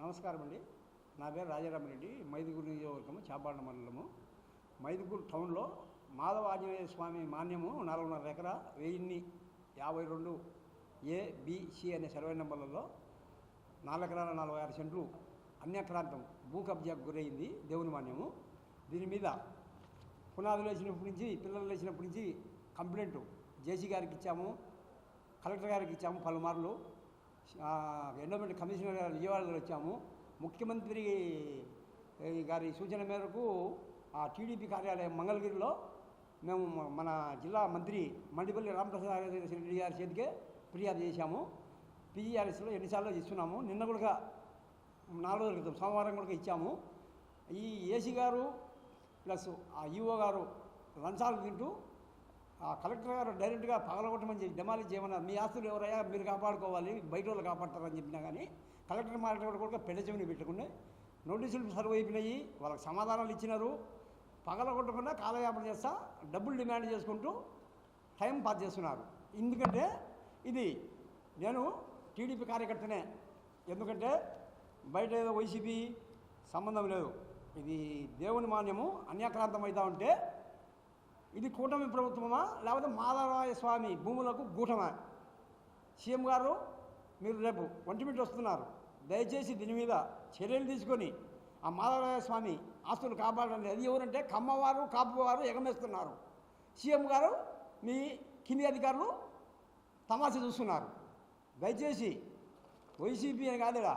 నమస్కారం అండి నా పేరు రాజారామరెడ్డి మైదుగురు నియోజకవర్గము చాపాడ మండలము. మైదుగురు టౌన్లో మాధవ ఆంజనేయ స్వామి మాన్యము నాలుగున్నర ఎకరా వెయ్యిన్ని యాభై రెండు ఏబిసి అనే సర్వే నెంబర్లలో నాలుగు ఎకరాల నలభై ఆరు సెంట్లు అన్యక్రాంతం భూ కబ్జాకు గురైంది దేవుని మాన్యము. దీని మీద పునాదులు వేసినప్పటి నుంచి పిల్లలు వేసినప్పటి నుంచి కంప్లైంట్ జేసీ గారికి ఇచ్చాము కలెక్టర్ గారికి ఇచ్చాము పలుమార్లు. ఆ, ఎండోమెంట్ కమిషనర్ గారు విజయవాడలో వచ్చాము. ముఖ్యమంత్రి గారి సూచన మేరకు ఆ టీడీపీ కార్యాలయం మంగళగిరిలో మేము మన జిల్లా మంత్రి మండిపల్లి రామప్రసాద్ రెడ్డి గారి చేతికే ఫిర్యాదు చేశాము. పీజీఆర్ఎస్లో ఎన్నిసార్లు ఇస్తున్నాము. నిన్న కూడా నాలుగు రోజుల క్రితం సోమవారం కూడా ఇచ్చాము. ఈ ఏసీ గారు ప్లస్ ఆ ఈఓ గారు లంచాలు తింటూ ఆ కలెక్టర్ గారు డైరెక్ట్గా పగలగొట్టమని చెప్పి డెమాలిజ్ చేయమన్నారు. మీ ఆస్తులు ఎవరయ్యా? మీరు కాపాడుకోవాలి. బయట వాళ్ళు కాపాడతారని చెప్పినా కానీ కలెక్టర్ మాట్లాడు కూడా పెద్ద చెవిని పెట్టుకుని నోటీసులు సర్వ్ అయిపోయినాయి. వాళ్ళకి సమాధానాలు ఇచ్చినారు. పగలగొట్టకుండా కాలయాపన చేస్తా డబ్బులు డిమాండ్ చేసుకుంటూ టైం పాస్ చేస్తున్నారు. ఎందుకంటే ఇది నేను టీడీపీ కార్యకర్తనే. ఎందుకంటే బయట ఏదో వైసీపీ సంబంధం లేదు. ఇది దేవుని మాన్యము అన్యాక్రాంతం అవుతా ఉంటే ఇది కూటమి ప్రభుత్వమా? లేకపోతే మాధవరాయ స్వామి భూములకు గూటమా? సీఎం గారు మీరు రేపు ఒంటిమిటి వస్తున్నారు. దయచేసి దీని మీద చర్యలు తీసుకొని ఆ మాధవరాయ స్వామి ఆస్తులు కాపాడండి. అది ఎవరంటే కమ్మవారు కాపువారు ఎగమేస్తున్నారు. సీఎం గారు మీ కింది అధికారులు తమాషా చూస్తున్నారు. దయచేసి వైసీపీ అని కాదుగా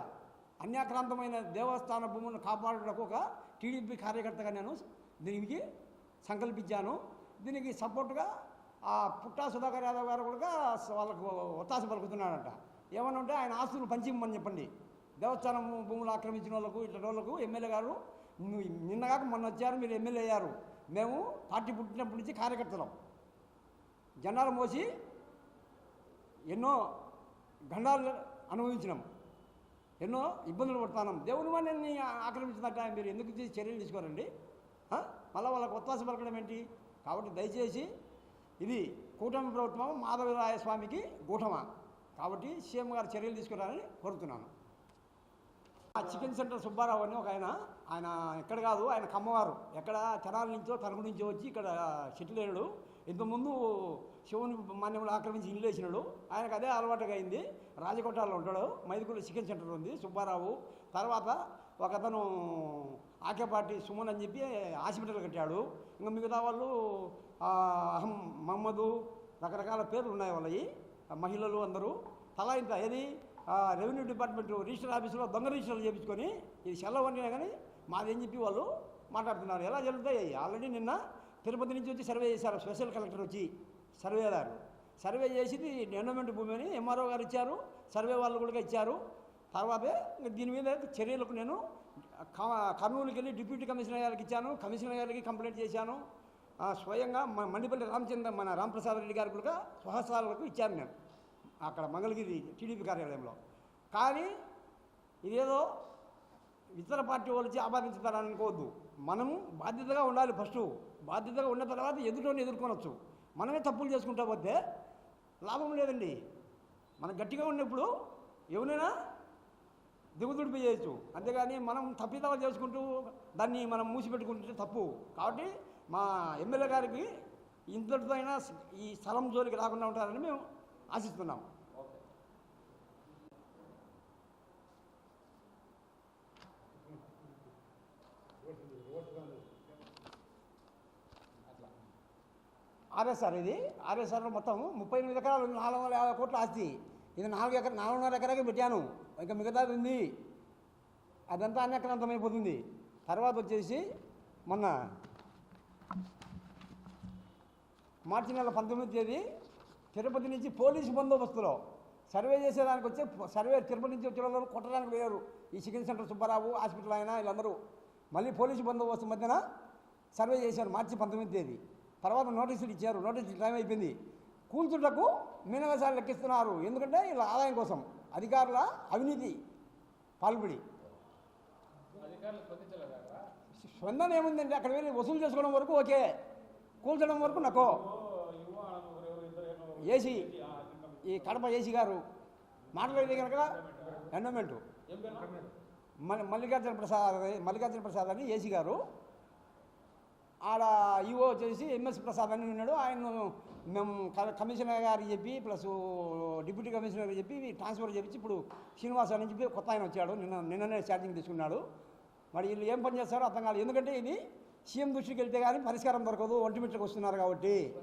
అన్యాక్రాంతమైన దేవస్థాన భూములను కాపాడటకు ఒక టీడీపీ కార్యకర్తగా నేను దీనికి సంకల్పించాను. దీనికి సపోర్ట్గా ఆ పుట్టా సుధాకర్ యాదవ్ గారు కూడా వాళ్ళకు ఒత్తాస పలుకుతున్నాడంట. ఏమన్నా ఉంటే ఆయన ఆస్తులు పంచిమ్మని చెప్పండి. దేవస్థానం భూములు ఆక్రమించిన వాళ్ళకు ఇట్లా వాళ్ళకు ఎమ్మెల్యే గారు ను- నిన్నగాక మొన్న వచ్చారు మీరు ఎమ్మెల్యే అయ్యారు. మేము పార్టీ పుట్టినప్పటి నుంచి కార్యకర్తలం. జెండాలు మోసి ఎన్నో గండాలు అనుభవించినాం. ఎన్నో ఇబ్బందులు పడుతున్నాం. దేవుని వాడిని ఆక్రమించినట్ట మీరు ఎందుకు చర్యలు తీసుకోరండి? మళ్ళీ వాళ్ళకు వాళ్ళకి ఒత్తాస పలకడం ఏంటి? కాబట్టి దయచేసి ఇది కూటమి ప్రభుత్వం మాధవరాయ స్వామికి గూటమా. కాబట్టి సీఎం గారు చర్యలు తీసుకురాలని కోరుతున్నాను. ఆ చికెన్ సెంటర్ సుబ్బారావు అని ఒక ఆయన ఆయన ఎక్కడ కాదు ఆయన కమ్మవారు ఎక్కడ తెనాల నుంచో తణుకు నుంచో వచ్చి ఇక్కడ సెటిల్ అయ్యాడు ఇంతకుముందు శివుని మాన్యములు ఆక్రమించి ఇల్లు వేసినాడు. ఆయనకు అదే అలవాటుగా అయింది. రాజకోటాల్లో ఉంటాడు. మైదుగురు చికెన్ సెంటర్ ఉంది సుబ్బారావు. తర్వాత ఒక ఆకే ఆకేపాటి సుమన్ అని చెప్పి హాస్పిటల్ కట్టాడు. ఇంకా మిగతా వాళ్ళు అహం మహమ్మదు రకరకాల పేర్లు ఉన్నాయి వాళ్ళవి. మహిళలు అందరూ. తలా ఇంత ఏది? రెవెన్యూ డిపార్ట్మెంట్ రిజిస్టర్ ఆఫీసులో దొంగ రిజిస్టర్లు చేయించుకొని ఇది సెలవనినా కానీ మాదేం చెప్పి వాళ్ళు మాట్లాడుతున్నారు. ఎలా జరుగుతాయి? ఆల్రెడీ నిన్న తిరుపతి నుంచి వచ్చి సర్వే చేశారు స్పెషల్ కలెక్టర్ వచ్చి సర్వేదారు. సర్వే చేసింది ఎండోమెంట్ భూమి అని ఎంఆర్ఓ గారు ఇచ్చారు. సర్వే వాళ్ళు కూడా ఇచ్చారు. తర్వాత దీని మీద చర్యలకు నేను కర్నూలుకి వెళ్ళి డిప్యూటీ కమిషనర్ గారికి ఇచ్చాను కమిషనర్ గారికి కంప్లైంట్ చేశాను. స్వయంగా మ- మండిపల్లి రామచంద్ర మన రామప్రసాద్ రెడ్డి గారికి కూడా స్వహస్తాలకు ఇచ్చాను నేను. అక్కడ మంగళగిరి టీడీపీ కార్యాలయంలో. కానీ ఇదేదో ఇతర పార్టీ వాళ్ళు వచ్చి ఆపాదించుతారని అనుకోవద్దు. మనము బాధ్యతగా ఉండాలి ఫస్ట్. బాధ్యతగా ఉన్న తర్వాత ఎదుటోని ఎదుర్కొనవచ్చు మనమే తప్పులు చేసుకుంటా పోతే లాభం లేదండి. మనం గట్టిగా ఉన్నప్పుడు ఎవరైనా దిగుదుడిపి చేయొచ్చు. అంతేగాని మనం తప్పిదాలు చేసుకుంటూ దాన్ని మనం మూసిపెట్టుకుంటే తప్పు. కాబట్టి మా ఎమ్మెల్యే గారికి ఇంతటితో అయినా ఈ స్థలం జోలికి రాకుండా ఉంటారని మేము ఆశిస్తున్నాం. ఆర్ఎస్ఆర్ ఇది. ఆర్ఎస్ఆర్లో మొత్తం ముప్పై ఎనిమిది ఎకరాలు నాలుగు వందల యాభై కోట్ల ఆస్తి. ఇది నాలుగు ఎకర నాలుగున్నర ఎకరాకి పెట్టాను. ఇంకా మిగతాది ఉంది. అదంతా అన్యక్రాంతమైపోతుంది. తర్వాత వచ్చేసి మొన్న మార్చి నెల పంతొమ్మిది తేదీ తిరుపతి నుంచి పోలీసు బందోబస్తులో సర్వే చేసేదానికి వచ్చి సర్వే తిరుపతి నుంచి వచ్చే వాళ్ళు కొట్టడానికి పోయారు. ఈ చికెన్ సెంటర్ సుబ్బారావు హాస్పిటల్ ఆయన వీళ్ళందరూ. మళ్ళీ పోలీసు బందోబస్తు మధ్యన సర్వే చేశారు మార్చి పంతొమ్మిది తేదీ. తర్వాత నోటీసులు ఇచ్చారు. నోటీసులు టైం అయిపోయింది. కూల్చుటకు మీనవేశాలు లెక్కిస్తున్నారు. ఎందుకంటే వీళ్ళ ఆదాయం కోసం. అధికారుల అవినీతి పాల్పడి. స్పందన ఏముందండి? అక్కడ వెళ్ళి వసూలు చేసుకోవడం వరకు ఓకే. కూల్చడం వరకు నకో. ఏసీ ఈ కడప ఏసీ గారు మాట్లాడేది కనుక ఎండోమెంటు మల్లికార్జున ప్రసాద్ మల్లికార్జున ప్రసాద్ అని ఏసీ గారు ఆడ ఈఓ వచ్చేసి ఎంఎస్ ప్రసాద్ అని ఉన్నాడు. ఆయన మేము క- కమిషనర్ గారికి చెప్పి ప్లస్ డిప్యూటీ కమిషనర్ గారికి చెప్పి ట్రాన్స్ఫర్ చేపించి ఇప్పుడు శ్రీనివాస్ అని చెప్పి కొత్త ఆయన వచ్చాడు. నిన్న నిన్ననే ఛార్జింగ్ తీసుకున్నాడు. మరి వీళ్ళు ఏం పని చేస్తారో అర్థం కాలేదు. ఎందుకంటే ఇది సీఎం దృష్టికి వెళ్తే కానీ పరిష్కారం దొరకదు ఒంటిమిట్లకు వస్తున్నారు కాబట్టి.